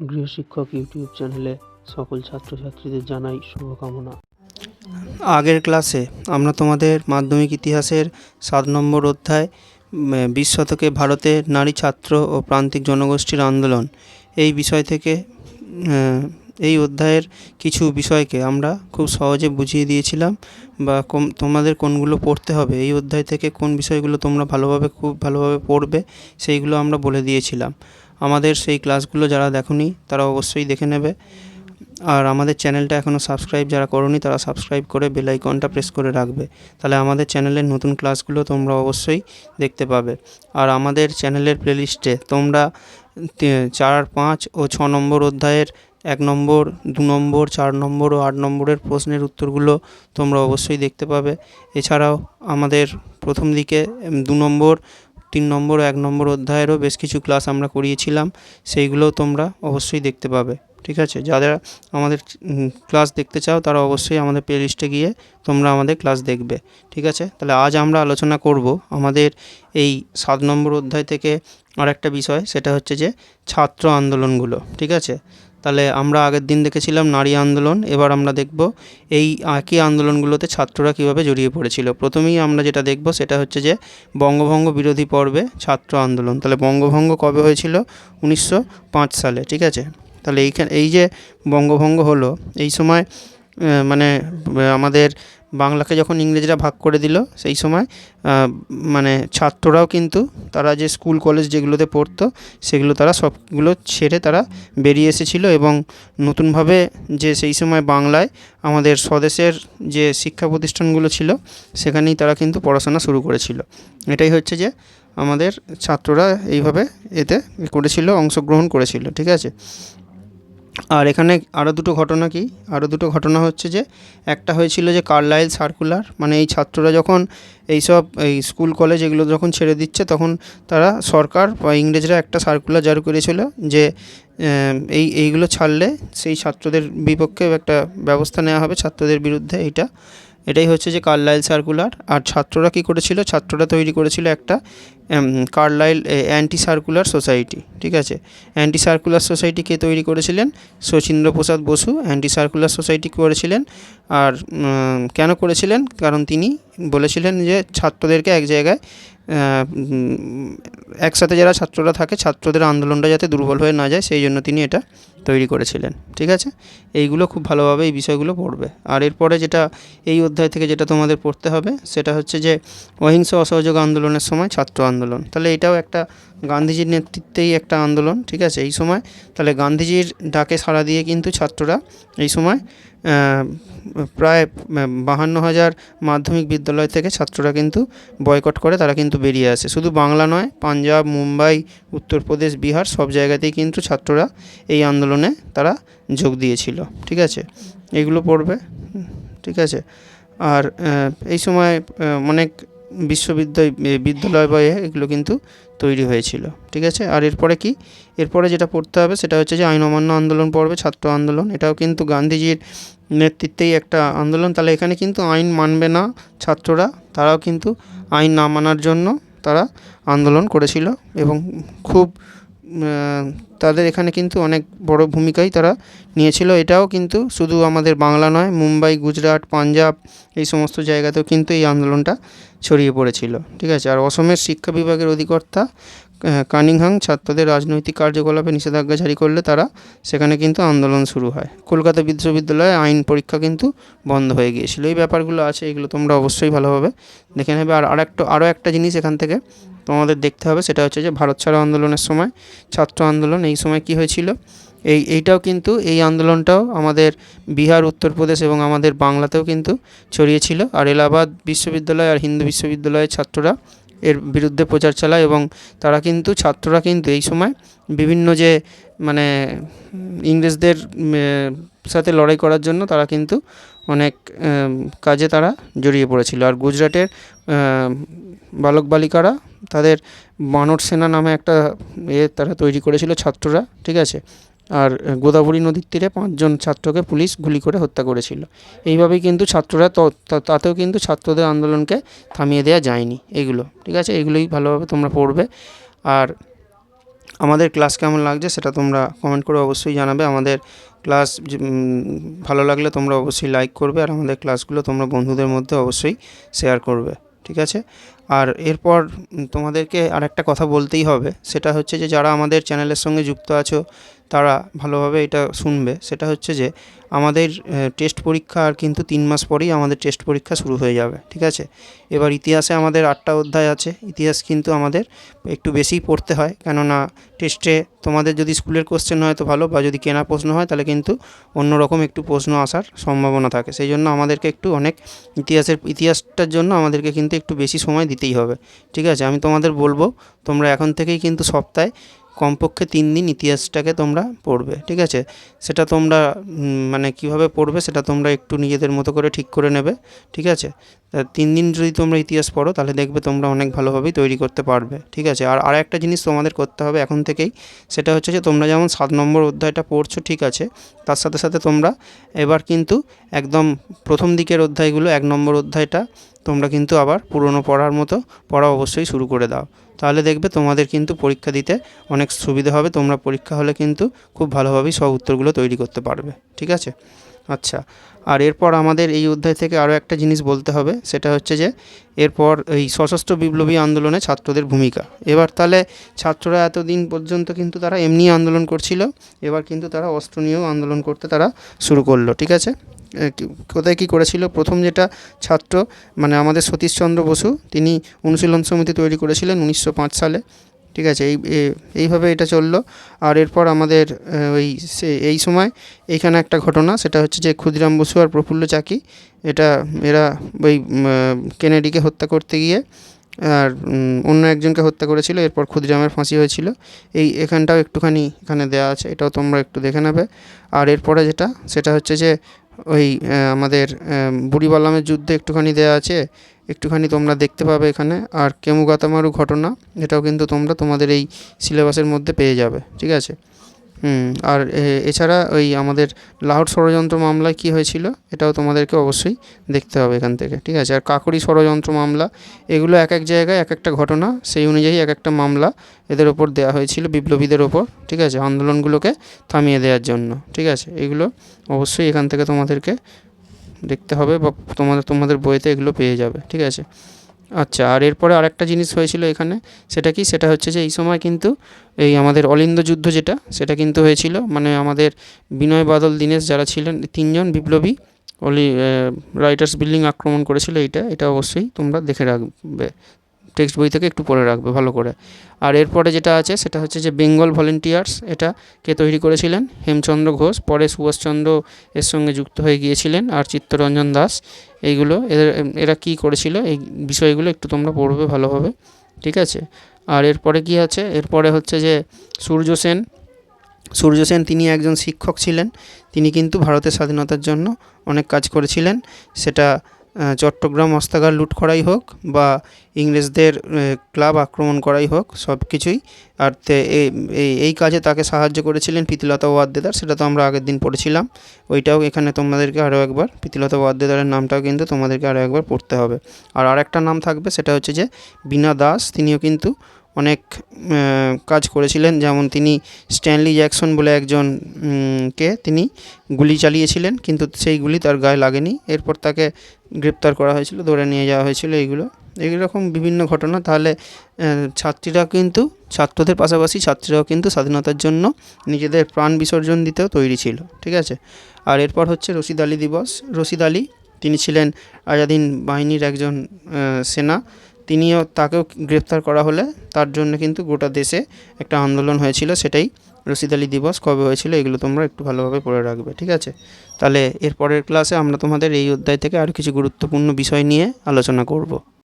গৃহশিক্ষক YouTube চ্যানেলে সকল ছাত্রছাত্রীদের জানাই শুভকামনা। আগের ক্লাসে আমরা তোমাদের মাধ্যমিক ইতিহাসের সাত নম্বর অধ্যায় বিশ শতকে ভারতের নারী ছাত্র ও প্রান্তিক জনগোষ্ঠীর আন্দোলন এই বিষয় থেকে এই অধ্যায়ের কিছু বিষয়কে আমরা খুব সহজে বুঝিয়ে দিয়েছিলাম বা তোমাদের কোনগুলো পড়তে হবে, এই অধ্যায় থেকে কোন বিষয়গুলো তোমরা ভালোভাবে, খুব ভালোভাবে পড়বে সেইগুলো আমরা বলে দিয়েছিলাম। আমাদের সেই ক্লাসগুলো যারা দেখোনি, তারা অবশ্যই দেখে নেবে। আর আমাদের চ্যানেলটা এখনও সাবস্ক্রাইব যারা করোনি, তারা সাবস্ক্রাইব করে বেল আইকনটা প্রেস করে রাখবে। তাহলে আমাদের চ্যানেলের নতুন ক্লাসগুলো তোমরা অবশ্যই দেখতে পাবে। আর আমাদের চ্যানেলের প্লেলিস্টে তোমরা চার, পাঁচ ও ছ নম্বর অধ্যায়ের এক নম্বর, দু নম্বর, চার নম্বর ও আট নম্বরের প্রশ্নের উত্তরগুলো তোমরা অবশ্যই দেখতে পাবে। এছাড়াও আমাদের প্রথম দিকে দু নম্বর তিন নম্বর ও এক নম্বর অধ্যায়েরও বেশ কিছু ক্লাস আমরা করিয়েছিলাম, সেইগুলোও তোমরা অবশ্যই দেখতে পাবে, ঠিক আছে? যারা আমাদের ক্লাস দেখতে চাও, তারা অবশ্যই আমাদের প্লেলিস্টে গিয়ে তোমরা আমাদের ক্লাস দেখবে, ঠিক আছে? তাহলে আজ আমরা আলোচনা করব আমাদের এই সাত নম্বর অধ্যায় থেকে আর একটা বিষয়, সেটা হচ্ছে যে ছাত্র আন্দোলনগুলো, ঠিক আছে? তাহলে আমরা আগের দিন দেখেছিলাম নারী আন্দোলন, এবার আমরা দেখব এই একই আন্দোলনগুলোতে ছাত্ররা কীভাবে জড়িয়ে পড়েছিল। প্রথমেই আমরা যেটা দেখব সেটা হচ্ছে যে বঙ্গভঙ্গ বিরোধী পর্বে ছাত্র আন্দোলন। তাহলে বঙ্গভঙ্গ কবে হয়েছিল? উনিশশো পাঁচ সালে, ঠিক আছে? তাহলে এইখানে এই যে বঙ্গভঙ্গ হলো, এই সময় মানে আমাদের বাংলাকে যখন ইংরেজরা ভাগ করে দিল সেই সময় মানে ছাত্ররাও কিন্তু তারা যে স্কুল, কলেজ যেগুলোতে পড়তো সেগুলো তারা সবগুলো ছেড়ে তারা বেরিয়ে এসেছিল এবং নতুনভাবে যে সেই সময় বাংলায় আমাদের স্বদেশের যে শিক্ষা প্রতিষ্ঠানগুলো ছিল সেখানেই তারা কিন্তু পড়াশোনা শুরু করেছিল। এটাই হচ্ছে যে আমাদের ছাত্ররা এইভাবে এতে করেছিল, অংশগ্রহণ করেছিল, ঠিক আছে? আর এখানে আরও দুটো ঘটনা কি? আরও দুটো ঘটনা হচ্ছে যে, একটা হয়েছিল যে কার্লাইল সার্কুলার মানে এই ছাত্ররা যখন এইসব এই স্কুল কলেজ এগুলো যখন ছেড়ে দিচ্ছে, তখন তারা সরকার বা ইংরেজরা একটা সার্কুলার জারি করেছিল যে এই, এইগুলো ছাড়লে সেই ছাত্রদের বিপক্ষে একটা ব্যবস্থা নেওয়া হবে, ছাত্রদের বিরুদ্ধে এইটা। এটাই হচ্ছে যে কার্লাইল সার্কুলার আর ছাত্ররা কী করেছিল? ছাত্ররা তৈরি করেছিল একটা কার্লাইল অ্যান্টি সার্কুলার সোসাইটি ঠিক আছে? অ্যান্টি সার্কুলার সোসাইটি কে তৈরি করেছিলেন? Sachindra Prasad Basu anti circular society করেছিলেন। আর কেন করেছিলেন? কারণ তিনি বলেছিলেন যে ছাত্রদেরকে এক জায়গায় একসাথে যারা ছাত্ররা থাকে, ছাত্রদের আন্দোলনটা যাতে দুর্বল হয়ে না যায়, সেই জন্য তিনি এটা তৈরি করেছিলেন, ঠিক আছে? এইগুলো খুব ভালোভাবে এই বিষয়গুলো পড়বে। আর এরপরে যেটা এই অধ্যায় থেকে যেটা তোমাদের পড়তে হবে, সেটা হচ্ছে যে অহিংস অসহযোগ আন্দোলনের সময় ছাত্র আন্দোলন। তাহলে এটাও একটা গান্ধীজির নেতৃত্বেই একটা আন্দোলন, ঠিক আছে? এই সময় তাহলে গান্ধীজির ডাকে সাড়া দিয়ে কিন্তু ছাত্ররা এই সময় প্রায় বাহান্ন হাজার মাধ্যমিক বিদ্যালয় থেকে ছাত্ররা কিন্তু বয়কট করে, তারা কিন্তু বেরিয়ে আসে। শুধু বাংলা নয়, পাঞ্জাব, মুম্বাই, উত্তরপ্রদেশ, বিহার সব জায়গাতেই কিন্তু ছাত্ররা এই আন্দোলনে তারা যোগ দিয়েছিল, ঠিক আছে? এইগুলো পড়বে, ঠিক আছে? আর এই সময় অনেক বিশ্ববিদ্যালয় বিদ্যালয় বা এ এগুলো কিন্তু তৈরি হয়েছিল, ঠিক আছে? আর এরপরে কি? এরপরে যেটা পড়তে হবে সেটা হচ্ছে যে আইন অমান্য আন্দোলন পড়বে, ছাত্র আন্দোলন। এটাও কিন্তু গান্ধীজির নেতৃত্বেই একটা আন্দোলন। তাহলে এখানে কিন্তু আইন মানবে না ছাত্ররা, তারাও কিন্তু আইন না মানার জন্য তারা আন্দোলন করেছিল এবং খুব তাদের এখানে কিন্তু অনেক বড় ভূমিকাই তারা নিয়েছিল। এটাও কিন্তু শুধু আমাদের বাংলা নয়, মুম্বাই, গুজরাট, পাঞ্জাব এই সমস্ত জায়গাতেও কিন্তু এই আন্দোলনটা ছড়িয়ে পড়েছিল। ঠিক আছে? আর অসমের শিক্ষা বিভাগের অধিকর্তা কানিংহাং ছাত্রদের রাজনৈতিক কার্যকলাপে নিষেধাজ্ঞা জারি করলে তারা সেখানে কিন্তু আন্দোলন শুরু হয়। কলকাতা বিশ্ববিদ্যালয়ে আইন পরীক্ষা কিন্তু বন্ধ হয়ে গিয়েছিল। এই ব্যাপারগুলো আছে, এগুলো তোমরা অবশ্যই ভালোভাবে দেখে নেবে। আর আরেকটা, আরও একটা জিনিস এখান থেকে তোমাদের দেখতে হবে, সেটা হচ্ছে যে ভারত ছাড়ো আন্দোলনের সময়, ছাত্র আন্দোলন, এই সময় কি হয়েছিল? এই, এইটাও কিন্তু, এই আন্দোলনটাও আমাদের বিহার, উত্তরপ্রদেশ এবং আমাদের বাংলাতেও কিন্তু ছড়িয়েছিল। আর এলাহাবাদ বিশ্ববিদ্যালয় আর হিন্দু বিশ্ববিদ্যালয়ের ছাত্ররা এর বিরুদ্ধে প্রচার চালায় এবং তারা কিন্তু, ছাত্ররা কিন্তু এই সময় বিভিন্ন যে মানে ইংরেজদের সাথে লড়াই করার জন্য তারা কিন্তু অনেক কাজে তারা জড়িয়ে পড়েছিল। আর গুজরাটের বালক বালিকারা, তাদের বানর সেনা নামে একটা এ তারা তৈরি করেছিল ছাত্ররা, ঠিক আছে? আর গোদাবরী নদীর তীরে পাঁচজন ছাত্রকে পুলিশ গুলি করে হত্যা করেছিল। এইভাবেই কিন্তু ছাত্ররা তাতেও কিন্তু ছাত্রদের আন্দোলনকে থামিয়ে দেওয়া যায়নি। এগুলো, ঠিক আছে? এগুলোই ভালোভাবে তোমরা পড়বে। আর আমাদের ক্লাস কেমন লাগছে সেটা তোমরা কমেন্ট করে অবশ্যই জানাবে। আমাদের ক্লাস ভালো লাগলে তোমরা অবশ্যই লাইক করবে। আর আমাদের ক্লাসগুলো তোমরা বন্ধুদের মধ্যে অবশ্যই শেয়ার করবে। ঠিক আছে? আর এরপর তোমাদেরকে আর একটা কথা বলতেই হবে। সেটা হচ্ছে যে, যারা আমাদের চ্যানেলের সঙ্গে যুক্ত আছো, তারা ভালোভাবে এটা শুনবে। সেটা হচ্ছে যে, আমাদের টেস্ট পরীক্ষা আর কিন্তু তিন মাস পরেই আমাদের টেস্ট পরীক্ষা শুরু হয়ে যাবে, ঠিক আছে? এবার ইতিহাসে আমাদের আটটা অধ্যায় আছে। ইতিহাস কিন্তু আমাদের একটু বেশিই পড়তে হয়। কেননা, টেস্টে তোমাদের যদি স্কুলের কোশ্চেন হয় তো ভালো, বা যদি কেনা প্রশ্ন হয় তাহলে কিন্তু অন্যরকম একটু প্রশ্ন আসার সম্ভাবনা থাকে। সেই জন্য আমাদেরকে একটু অনেক ইতিহাসের, ইতিহাসটার জন্য আমাদেরকে কিন্তু একটু বেশি সময় দিতেই হবে। ঠিক আছে? আমি তোমাদের বলব, তোমরা এখন থেকেই কিন্তু সপ্তাহে কমপক্ষে তিন দিন ইতিহাসটাকে তোমরা পড়বে। ঠিক আছে? সেটা তোমরা মানে কীভাবে পড়বে সেটা তোমরা একটু নিজেদের মতো করে ঠিক করে নেবে। ঠিক আছে? তিন দিন যদি তোমরা ইতিহাস পড়ো, তাহলে দেখবে তোমরা অনেক ভালোভাবেই তৈরি করতে পারবে, ঠিক আছে? আর আর একটা জিনিস তোমাদের করতে হবে এখন থেকেই, সেটা হচ্ছে যে তোমরা যেমন সাত নম্বর অধ্যায়টা পড়ছো, ঠিক আছে, তার সাথে সাথে তোমরা এবার কিন্তু একদম প্রথম দিকের অধ্যায়গুলো, এক নম্বর অধ্যায়টা, তোমরা কিন্তু আবার পুরনো পড়ার মতো পড়া অবশ্যই শুরু করে দাও। তাহলে দেখবে তোমাদের কিন্তু পরীক্ষা দিতে অনেক সুবিধা হবে, তোমরা পরীক্ষা হলে কিন্তু খুব ভালোভাবেই সব উত্তরগুলো তৈরি করতে পারবে, ঠিক আছে? আচ্ছা আর এরপর আমাদের এই অধ্যায় থেকে আরও একটা জিনিস বলতে হবে, সেটা হচ্ছে যে, এরপর এই সশস্ত্র বিপ্লবী আন্দোলনে ছাত্রদের ভূমিকা। এবার তাহলে ছাত্ররা এতদিন পর্যন্ত কিন্তু তারা এমনি আন্দোলন করছিল, এবার কিন্তু তারা অস্ত্র নিয়েও আন্দোলন করতে তারা শুরু করল, ঠিক আছে? কোথায় কী করেছিল? প্রথম যেটা ছাত্র মানে আমাদের সতীশচন্দ্র বসু, তিনি অনুশীলন সমিতি তৈরি করেছিলেন উনিশশো পাঁচ সালে। ঠিক আছে, এই এইভাবে এটা চলল। আর এরপর আমাদের ওই সে, এই সময় এইখানে একটা ঘটনা, সেটা হচ্ছে যে ক্ষুদিরাম বসু আর প্রফুল্ল চাকি, এটা, এরা ওই কেনেডিকে হত্যা করতে গিয়ে, আর অন্য একজনকে হত্যা করেছিল, এরপর ক্ষুদিরামের ফাঁসি হয়েছিল। এই, এখানটাও একটুখানি এখানে দেওয়া আছে, এটাও তোমরা একটু দেখে নেবে। আর এরপরে যেটা, সেটা হচ্ছে যে ওই আমাদের বুড়িবালামের যুদ্ধে একটুখানি দেওয়া আছে, একটুখানি তোমরা দেখতে পাবে এখানে। আর কেমুগাতামারু ঘটনা, এটাও কিন্তু তোমরা তোমাদের এই সিলেবাসের মধ্যে পেয়ে যাবে, ঠিক আছে? হুম, আর এছাড়া ওই আমাদের লাহোর ষড়যন্ত্র মামলায় কী হয়েছিল? এটাও তোমাদেরকে অবশ্যই দেখতে হবে এখান থেকে, ঠিক আছে? আর কাকরি ষড়যন্ত্র মামলা, এগুলো এক এক জায়গায় এক একটা ঘটনা, সেই অনুযায়ী এক একটা মামলা এদের ওপর দেওয়া হয়েছিল বিপ্লবীদের ওপর, ঠিক আছে? আন্দোলনগুলোকে থামিয়ে দেওয়ার জন্য, ঠিক আছে? এগুলো অবশ্যই এখান থেকে তোমাদেরকে দেখতে হবে বা তোমাদের তোমাদের বইতে এগুলো পেয়ে যাবে, ঠিক আছে? আচ্ছা আর এরপরে আরেকটা জিনিস হয়েছিল এখানে, সেটা কি? সেটা হচ্ছে যে এই সময় কিন্তু এই আমাদের অলিন্দ যুদ্ধ যেটা, সেটা কিন্তু হয়েছিল। মানে আমাদের বিনয় বাদল দীনেশ যারা ছিলেন, তিনজন বিপ্লবী, অলি রাইটার্স বিল্ডিং আক্রমণ করেছিল এইটা, এটা অবশ্যই তোমরা দেখে রাখবে। টেক্সট বই থেকে একটু পড়ে রাখবে, ভালো করে। আর এরপরে যেটা আছে, সেটা হচ্ছে যে বেঙ্গল ভলেন্টিয়ার্স, এটা কে তৈরি করেছিলেন? হেমচন্দ্র ঘোষ, পরে সুভাষচন্দ্র এর সঙ্গে যুক্ত হয়ে গিয়েছিলেন, আর চিত্তরঞ্জন দাস। এইগুলো এদের, এরা কী করেছিল? এই বিষয়গুলো একটু তোমরা পড়বে ভালোভাবে, ঠিক আছে? আর এরপরে কি আছে? এরপরে হচ্ছে যে সূর্য সেন সূর্য সেন তিনি একজন শিক্ষক ছিলেন। তিনি কিন্তু ভারতের স্বাধীনতার জন্য অনেক কাজ করেছিলেন। সেটা চট্টগ্রাম অস্তাগার লুট করাই হোক বা ইংরেজদের ক্লাব আক্রমণ করাই হোক, সব কিছুই। আর এই কাজে তাকে সাহায্য করেছিলেন প্রীতিলতা ওয়াদ্দেদার, সেটা তো আমরা আগের দিন পড়েছিলাম। ওইটাও এখানে তোমাদেরকে আরও একবার প্রীতিলতা ওয়াদ্দেদারের নামটাও কিন্তু তোমাদেরকে আরও একবার পড়তে হবে। আর আরেকটা নাম থাকবে, সেটা হচ্ছে যে বিনা দাস, তিনিও কিন্তু অনেক কাজ করেছিলেন। যেমন তিনি স্ট্যানলি জ্যাকসন বলে একজন কে, তিনি গুলি চালিয়েছিলেন, কিন্তু সেই গুলি তার গায়ে লাগেনি। এরপর তাকে গ্রেপ্তার করা হয়েছিল, ধরে নিয়ে যাওয়া হয়েছিল এইগুলো। এইরকম বিভিন্ন ঘটনা। তাহলে ছাত্রীরা কিন্তু, ছাত্রদের পাশাপাশি ছাত্রীরাও কিন্তু স্বাধীনতার জন্য নিজেদের প্রাণ বিসর্জন দিতেও তৈরি ছিল, ঠিক আছে? আর এরপর হচ্ছে রশিদ আলী দিবস। রশিদ আলী, তিনি ছিলেন আজাদিন বাহিনীর একজন সেনা। তিনিও তাকেও গ্রেফতার করা হলে তার জন্য কিন্তু গোটা দেশে একটা আন্দোলন হয়েছিল, সেটাই রশিদ আলী দিবস কবে হয়েছিল এগুলো তোমরা একটু ভালোভাবে পড়ে রাখবে, ঠিক আছে? তাহলে এরপরের ক্লাসে আমরা তোমাদের এই অধ্যায় থেকে আরও কিছু গুরুত্বপূর্ণ বিষয় নিয়ে আলোচনা করব।